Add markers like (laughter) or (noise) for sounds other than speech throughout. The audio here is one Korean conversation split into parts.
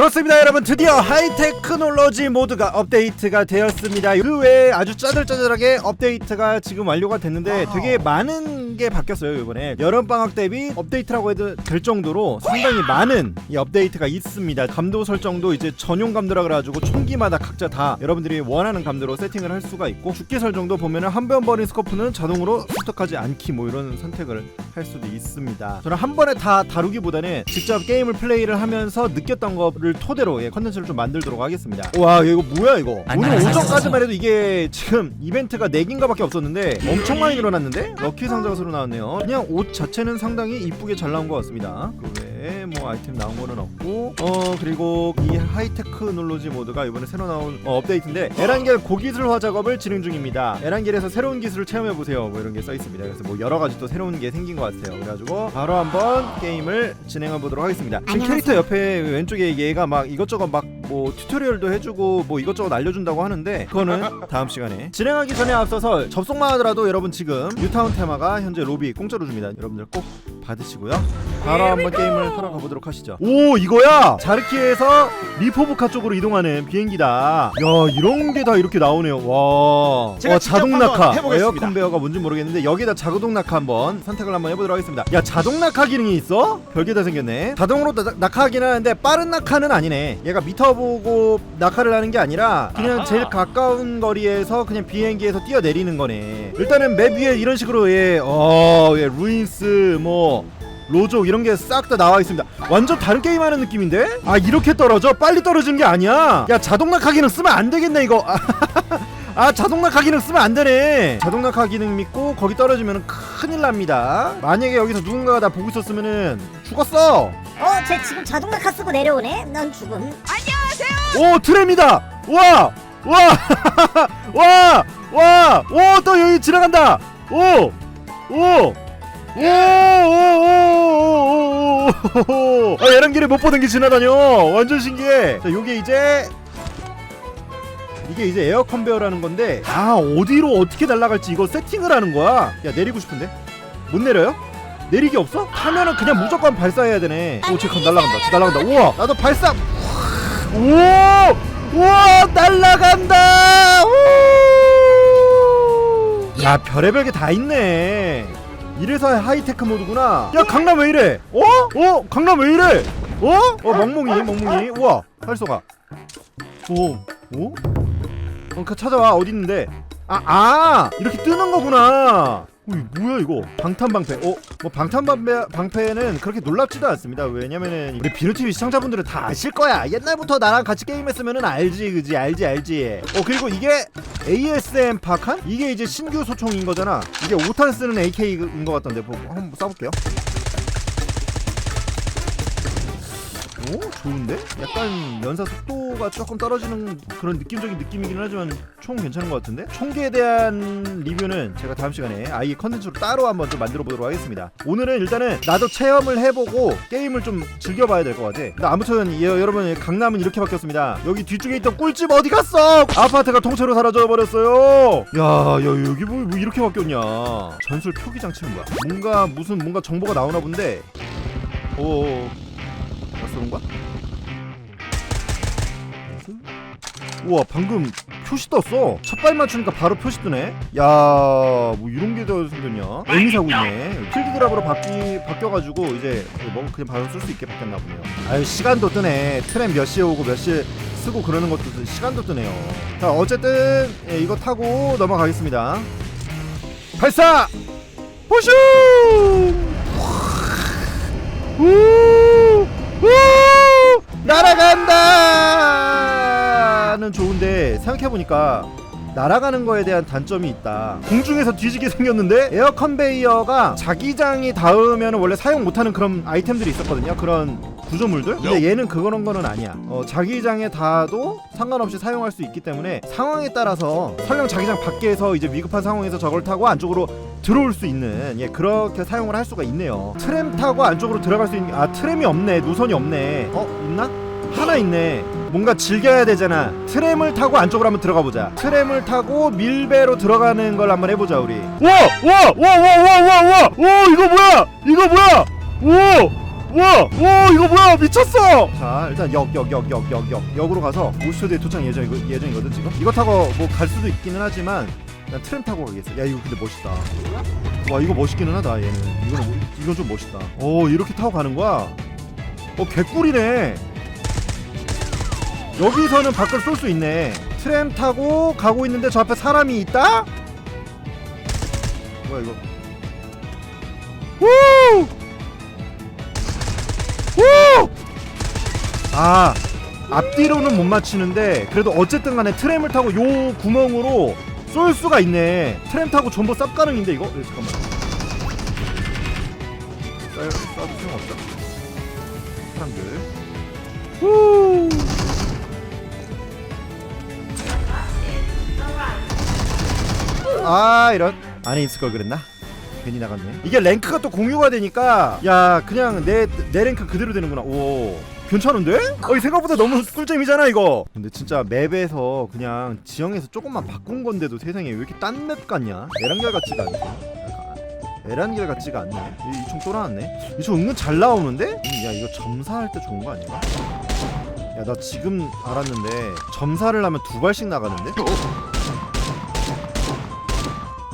그렇습니다 여러분. 드디어 하이테크놀로지 모드가 업데이트가 되었습니다. 그 외에 아주 짜들짜들하게 업데이트가 지금 완료가 됐는데 되게 많은 게 바뀌었어요 이번에. 여름방학 대비 업데이트라고 해도 될 정도로 상당히 많은 이 업데이트가 있습니다. 감도 설정도 이제 전용 감도라 그래가지고 총기마다 각자 다 여러분들이 원하는 감도로 세팅을 할 수가 있고 죽기 설정도 보면은 한 번 버린 스코프는 자동으로 스톱하지 않기 뭐 이런 선택을 할 수도 있습니다. 저는 한 번에 다 다루기보다는 직접 게임을 플레이를 하면서 느꼈던 거를 토대로 예, 컨텐츠를 좀 만들도록 하겠습니다. 와 이거 뭐야 이거? 오늘 오전까지만 해도 이게 지금 이벤트가 4개인가밖에 없었는데 엄청 많이 늘어났는데? 럭키 상자가 새로 나왔네요. 그냥 옷 자체는 상당히 이쁘게 잘 나온 것 같습니다. 그 외에 뭐 아이템 나온 거는 없고 어 그리고 이 하이테크놀로지 모드가 이번에 새로 나온 어, 업데이트인데 에란겔 고기술화 작업을 진행 중입니다. 에란겔에서 새로운 기술을 체험해 보세요. 뭐 이런 게 써 있습니다. 그래서 뭐 여러 가지 또 새로운 게 생긴 것 같아요. 그래가지고 바로 한번 게임을 진행해 보도록 하겠습니다. 지금 캐릭터 옆에 왼쪽에 얘가 막 이것저것 막 뭐 튜토리얼도 해주고 뭐 이것저것 알려준다고 하는데 그거는 (laughs) 다음 시간에. 진행하기 전에 앞서서 접속만 하더라도 여러분 지금 뉴타운 테마가 현재 로비 공짜로 줍니다. 여러분들 꼭 받으시고요. 바로 한번 게임을 하러 가보도록 하시죠. 오 이거야! 자르키에서 리포브카 쪽으로 이동하는 비행기다. 야 이런 게 다 이렇게 나오네요. 와, 제가 와 직접 자동 한번 낙하 해보겠습니다. 에어 컨베어가 뭔지 모르겠는데 여기다 자동 낙하 한번 선택을 한번 해보도록 하겠습니다. 야 자동 낙하 기능이 있어? 별게 다 생겼네. 자동으로 나- 낙하하긴 하는데 빠른 낙하는 아니네. 얘가 미터 보고 낙하를 하는 게 아니라 그냥 제일 가까운 거리에서 그냥 비행기에서 뛰어 내리는 거네 일단은 맵 위에 이런 식으로 예, 어, 예 루인스 뭐 로족 이런 게 싹 다 나와 있습니다. 완전 다른 게임 하는 느낌인데? 아 이렇게 떨어져? 빨리 떨어지는 게 아니야. 야 자동 낙하 기능 쓰면 안 되겠네 이거. (laughs) 아 자동 낙하 기능 쓰면 안 되네. 자동 낙하 기능 믿고 거기 떨어지면 큰일 납니다. 만약에 여기서 누군가가 나 보고 있었으면은 죽었어. 어, 쟤 지금 자동 낙하 쓰고 내려오네. 난 죽음. 오 트램이다. 와, 와, 와, 와, 오 또 여기 지나간다. 오, 오. 오, 오, 오, 오, 오, 오. 아, 에란길에 못 보던 게 지나다녀. 완전 신기해. 자, 요게 이제 이게 이제 에어 컨베어라는 건데 아 어디로 어떻게 날아갈지 이거 세팅을 하는 거야. 야 내리고 싶은데 못 내려요? 내리기 없어? 하면은 그냥 무조건 발사해야 되네. 오, 쟤 날라간다. 쟤 날라간다. 우와, 나도 발사. 우와, 우와, 날라간다. 우! 야, 별의별 게 다 있네. 이래서 하이테크 모드구나. 야, 강남 왜 이래? 어? 어? 강남 왜 이래? 어? 어, 멍멍이, 멍멍이. 우와, 활쏘가. 오, 오? 어, 그 찾아와 어디 있는데? 아, 아, 이렇게 뜨는 거구나. 어, 이 뭐야 이거? 방탄방패. 어, 뭐 방탄방패 방패는 그렇게 놀랍지도 않습니다. 왜냐면은 우리 비누TV 시청자분들은 다 아실 거야. 옛날부터 나랑 같이 게임했으면은 알지, 그지? 알지, 알지. 어, 그리고 이게 ASM 파칸? 이게 이제 신규 소총인 거잖아. 이게 5탄 쓰는 AK인 거 같던데. 보고 한번 쏴볼게요. 오 좋은데? 약간 연사 속도가 조금 떨어지는 그런 느낌적인 느낌이긴 하지만 총 괜찮은 것 같은데? 총기에 대한 리뷰는 제가 다음 시간에 아예 컨텐츠로 따로 한번 좀 만들어 보도록 하겠습니다. 오늘은 일단은 나도 체험을 해보고 게임을 좀 즐겨봐야 될 것 같아. 근데 아무튼 예, 여러분 강남은 이렇게 바뀌었습니다. 여기 뒤쪽에 있던 꿀집 어디 갔어? 아파트가 통째로 사라져 버렸어요. 야, 야 여기 뭐, 뭐 이렇게 바뀌었냐? 전술 표기 장치는 뭐야 뭔가 무슨 뭔가 정보가 나오나 본데. 오 쏘는 거야? 우와 방금 표시 떴어. 첫 발 맞추니까 바로 표시 뜨네. 야뭐 이런 게더 생겼냐? 에미사고 있네. 필드 드랍으로 바뀌, 바뀌어가지고 이제 뭐 그냥 바로 쓸 수 있게 바뀌었나 보네요. 아유 시간도 뜨네. 트램 몇 시에 오고 몇 시에 쓰고 그러는 것도 뜨- 시간도 뜨네요. 자 어쨌든 예, 이거 타고 넘어가겠습니다. 발사! 우! 우! 날아간다는 좋은데 생각해보니까 날아가는 거에 대한 단점이 있다. 공중에서 뒤지게 (laughs) 생겼는데 에어 컨베이어가 자기장이 닿으면 원래 사용 못하는 그런 아이템들이 있었거든요. 그런 구조물들. 근데 얘는 그런 거는 아니야. 어, 자기장에 닿아도 상관없이 사용할 수 있기 때문에 상황에 따라서 설령 자기장 밖에서 이제 위급한 상황에서 저걸 타고 안쪽으로 들어올 수 있는 예 그렇게 사용을 할 수가 있네요. 트램 타고 안쪽으로 들어갈 수 있는 아 트램이 없네 노선이 없네. 어 있나? 하나 있네. 뭔가 즐겨야 되잖아. 트램을 타고 안쪽으로 한번 들어가 보자. 트램을 타고 밀배로 들어가는 걸 한번 해보자 우리. 와, 와, 와, 와, 와, 와, 와, 오 이거 뭐야? 이거 뭐야? 오, 와! 와 이거 뭐야 미쳤어! 자 일단 역 역 역 역 역 역 역으로 가서 50초 뒤에 도착 예정 이거 예정이거든 지금 이거 타고 뭐 갈 수도 있기는 하지만 난 트램 타고 가겠어 야 이거 근데 멋있다 와 이거 멋있기는 하다 얘는 이거는 뭐- 이건 좀 멋있다 오 이렇게 타고 가는 거야 어 개꿀이네 여기서는 밖을 쏠 수 있네 트램 타고 가고 있는데 저 앞에 사람이 있다? 뭐야 이거 우! 우! 아 앞뒤로는 못 맞추는데 그래도 어쨌든 간에 트램을 타고 요 구멍으로 쏠 수가 있네 트램 타고 전부 쌉 가능인데 이거? 네, 잠깐만 쏴, 쏴도 소용없다 사람들 후 아 이런 안에 있을 걸 그랬나? 괜히 나갔네. 이게 랭크가 또 공유가 되니까 야 그냥 내 내 랭크 그대로 되는구나. 오 괜찮은데? 어, 이 생각보다 너무 꿀잼이잖아 이거. 근데 진짜 맵에서 그냥 지형에서 조금만 바꾼 건데도 세상에 왜 이렇게 딴 맵 같냐? 에란겔 같지가 않네. 에란겔 같지가 않네. 이총 또 나왔네. 이 총 은근 잘 나오는데? 음, 야 이거 점사할 때 좋은 거 아닌가? 야 나 지금 알았는데 점사를 하면 두 발씩 나가는데?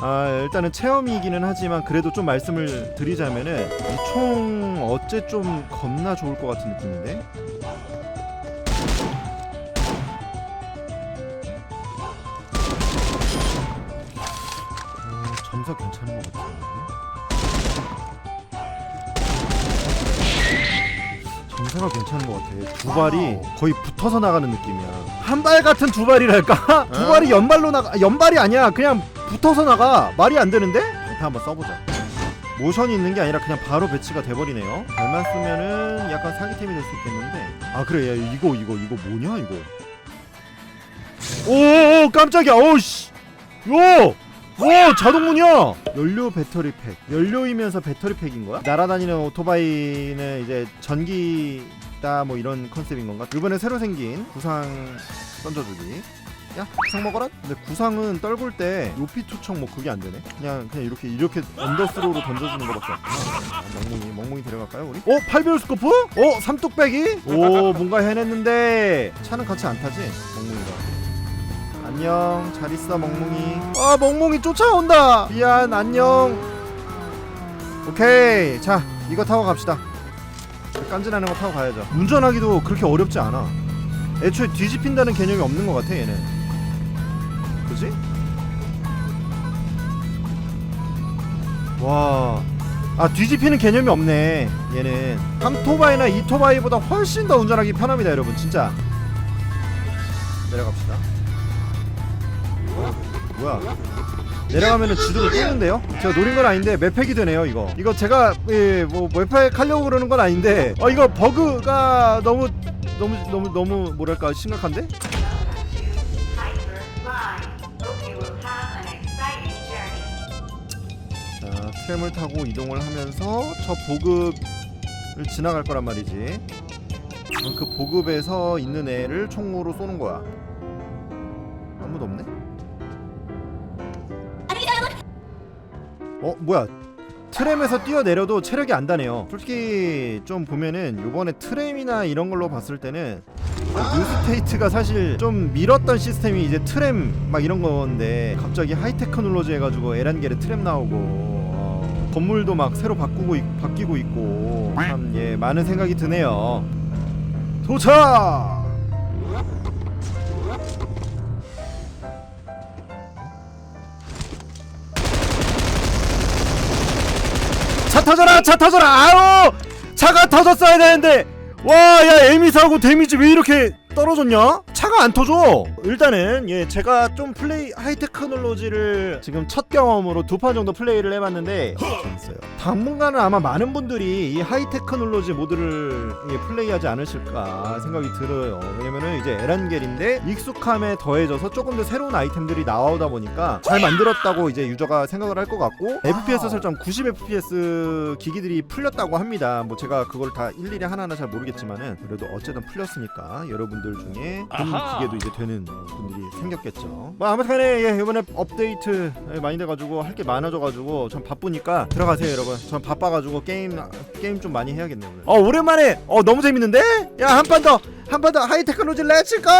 아 일단은 체험이기는 하지만 그래도 좀 말씀을 드리자면은 이 총 어째 좀 겁나 좋을 것 같은 느낌인데? 어, 점사 괜찮은 것 같은데? 점사가 괜찮은 것 같아. 두 발이 거의 붙어서 나가는 느낌이야. 한 발 같은 두 발이랄까? (laughs) 두 발이 연발로 나가 연발이 아니야. 그냥 붙어서 나가. 말이 안 되는데? 일단 한번 써보자. 모션이 있는 게 아니라 그냥 바로 배치가 돼버리네요. 발만 쓰면은 약간 사기템이 될 수 있겠는데. 아 그래. 야 이거 이거 이거 뭐냐 이거? 오 깜짝이야. 오씨. 요! 오 자동문이야! 연료 배터리 팩. 연료이면서 배터리 팩인 거야? 날아다니는 오토바이는 이제 전기다 뭐 이런 컨셉인 건가? 이번에 새로 생긴 구상 던져주기 야 구상 먹어라? 근데 구상은 떨굴 때 요피 투척 뭐 그게 안 되네? 그냥 그냥 이렇게 이렇게 언더스로우로 던져주는 거밖에 없구나 아, 멍뭉이 멍뭉이 데려갈까요 우리? 어? 8배율 스코프? 어? 삼뚝배기? 오 뭔가 해냈는데 차는 같이 안 타지? 멍뭉이가. 안녕. 잘 있어 멍뭉이. 아 멍뭉이 쫓아온다! 미안 안녕. 오케이. 자 이거 타고 갑시다. 깐진하는 거 타고 가야죠. 운전하기도 그렇게 어렵지 않아. 애초에 뒤집힌다는 개념이 없는 것 같아 얘는 그지? 와. 아 뒤집히는 개념이 없네 얘는 3토바이나 2토바이보다 훨씬 더 운전하기 편합니다 여러분 진짜 내려갑시다 어, 뭐야 내려가면은 지도를 뜨는데요? 제가 노린 건 아닌데 맵팩이 되네요 이거 이거 제가 예, 뭐 맵팩 하려고 그러는 건 아닌데 어 이거 버그가 너무 너무 너무 너무 뭐랄까 심각한데? 트램을 타고 이동을 하면서 저 보급을 지나갈 거란 말이지. 그럼 그 보급에서 있는 애를 총으로 쏘는 거야. 아무도 없네? 어 뭐야? 트램에서 뛰어내려도 체력이 안 다네요. 솔직히 좀 보면은 요번에 트램이나 이런 걸로 봤을 때는 뉴스테이트가 사실 좀 밀었던 시스템이 이제 트램 막 이런 건데 갑자기 하이테크놀로지 해가지고 에란겔에 트램 나오고 어, 건물도 막 새로 바꾸고 있- 바뀌고 있고. 참 예 많은 생각이 드네요. 도착! 차 터져라 차 터져라! 아우! 차가 터졌어야 되는데. 와야 에미 사고 데미지 왜 이렇게 떨어졌냐? 차가 안 터져. 일단은 예 제가 좀 플레이 하이테크놀로지를 지금 첫 경험으로 두 판 정도 플레이를 해봤는데 재밌어요. 당분간은 아마 많은 분들이 이 하이테크놀로지 모드를 예, 플레이하지 않으실까 생각이 들어요. 왜냐면은 이제 에란겔인데 익숙함에 더해져서 조금 더 새로운 아이템들이 나오다 보니까 잘 만들었다고 이제 유저가 생각을 할 것 같고 FPS 설정 90 FPS 기기들이 풀렸다고 합니다. 뭐 제가 그걸 다 일일이 하나하나 잘 모르겠지만은 그래도 어쨌든 풀렸으니까 여러분들 분들 중에 본 아하. 기계도 이제 되는 분들이 생겼겠죠. 뭐 아무튼간에 예, 이번에 업데이트 많이 돼가지고 할 게 많아져가지고 전 바쁘니까 들어가세요 여러분. 전 바빠가지고 게임 게임 좀 많이 해야겠네요. 오늘. 어 오랜만에 어 너무 재밌는데? 야 한 판 더 한 판 더 하이 테크놀로지 렛츠 고!